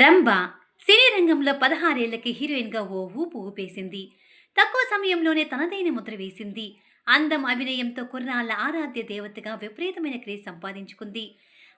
రంభ సినీ రంగంలో పదహారేళ్ళకి హీరోయిన్గా ఓ ఊపు ఊపేసింది. తక్కువ సమయంలోనే తనదైన ముద్ర వేసింది. అందం అభినయంతో కుర్రాళ్ళ ఆరాధ్య దేవతగా విపరీతమైన క్రేజ్ సంపాదించుకుంది.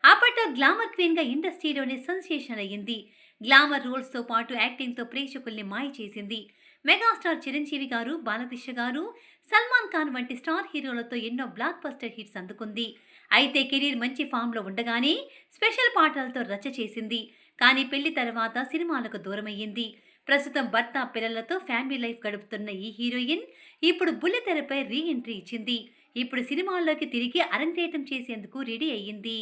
అప్పట్లో గ్లామర్ క్వీన్గా ఇండస్ట్రీలోనే సెన్సేషన్ అయ్యింది. గ్లామర్ రోల్స్తో పాటు యాక్టింగ్తో ప్రేక్షకుల్ని మాయ చేసింది. మెగాస్టార్ చిరంజీవి గారు బాలకృష్ణ గారు సల్మాన్ ఖాన్ వంటి స్టార్ హీరోలతో ఎన్నో బ్లాక్ బస్టర్ హిట్స్ అందుకుంది. అయితే కెరీర్ మంచి ఫామ్లో ఉండగానే స్పెషల్ పాటలతో రచ్చ చేసింది. కానీ పెళ్ళి తర్వాత సినిమాలకు దూరమయ్యింది. ప్రస్తుతం భర్త పిల్లలతో ఫ్యామిలీ లైఫ్ గడుపుతున్న ఈ హీరోయిన్ ఇప్పుడు బుల్లితెరపై రీ ఎంట్రీ ఇచ్చింది. ఇప్పుడు సినిమాల్లోకి తిరిగి అరంగేటం చేసేందుకు రెడీ అయ్యింది.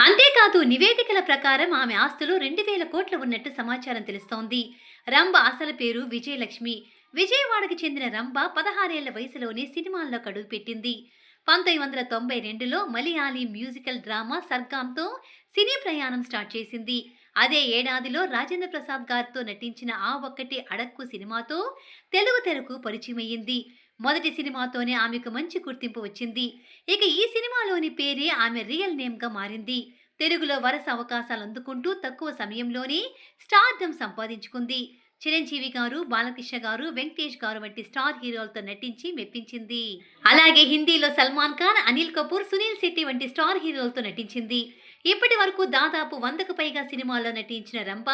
అంతేకాదు నివేదికల ప్రకారం ఆమె ఆస్తులు రెండు వేల కోట్లు ఉన్నట్టు సమాచారం తెలుస్తోంది. రంభ అసలు పేరు విజయలక్ష్మి. విజయవాడకి చెందిన రంభ పదహారేళ్ళ వయసులోనే సినిమాల్లో కడుగు పెట్టింది పంతొమ్మిది వందల తొంభై రెండులో మలయాళీ మ్యూజికల్ డ్రామా సర్గాంతో సినీ ప్రయాణం స్టార్ట్ చేసింది. అదే ఏడాదిలో రాజేంద్ర ప్రసాద్ గారితో నటించిన ఆ ఒక్కటి అడక్కు సినిమాతో తెలుగు తెరకు పరిచయమయ్యింది. మొదటి సినిమాతోనే ఆమెకు మంచి గుర్తింపు వచ్చింది. ఇక ఈ సినిమాలోని పేరే ఆమె రియల్ నేమ్గా మారింది. తెలుగులో వరుస అవకాశాలు అందుకుంటూ తక్కువ సమయంలోనే స్టార్డమ్ సంపాదించుకుంది. చిరంజీవి గారు బాలకృష్ణ గారు వెంకటేష్ గారు వంటి స్టార్ హీరోలతో నటించి మెప్పించింది. అలాగే హిందీలో సల్మాన్ ఖాన్ అనిల్ కపూర్ సునీల్ శెట్టి వంటి స్టార్ హీరోలతో నటించింది. ఇప్పటి వరకు దాదాపు వందకు పైగా సినిమాల్లో నటించిన రంప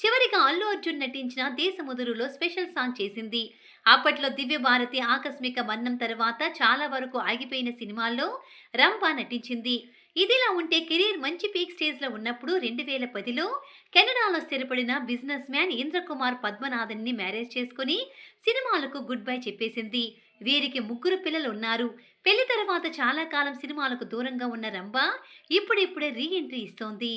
చివరిగా అల్లు అర్జున్ నటించిన దేశముదురులో స్పెషల్ సాంగ్ చేసింది. అప్పట్లో దివ్య భారతి ఆకస్మిక మరణం తర్వాత చాలా వరకు ఆగిపోయిన సినిమాల్లో రంప నటించింది. ఇదిలా ఉంటే కెరీర్ మంచి పీక్ స్టేజ్లో ఉన్నప్పుడు రెండు వేల పదిలో కెనడాలో స్థిరపడిన బిజినెస్ మ్యాన్ ఇంద్రకుమార్ పద్మనాథన్ని మ్యారేజ్ చేసుకుని సినిమాలకు గుడ్ బై చెప్పేసింది. వీరికి ముగ్గురు పిల్లలు ఉన్నారు. పెళ్ళి తర్వాత చాలా కాలం సినిమాలకు దూరంగా ఉన్న రంభ ఇప్పుడిప్పుడే రీ ఎంట్రీ ఇస్తోంది.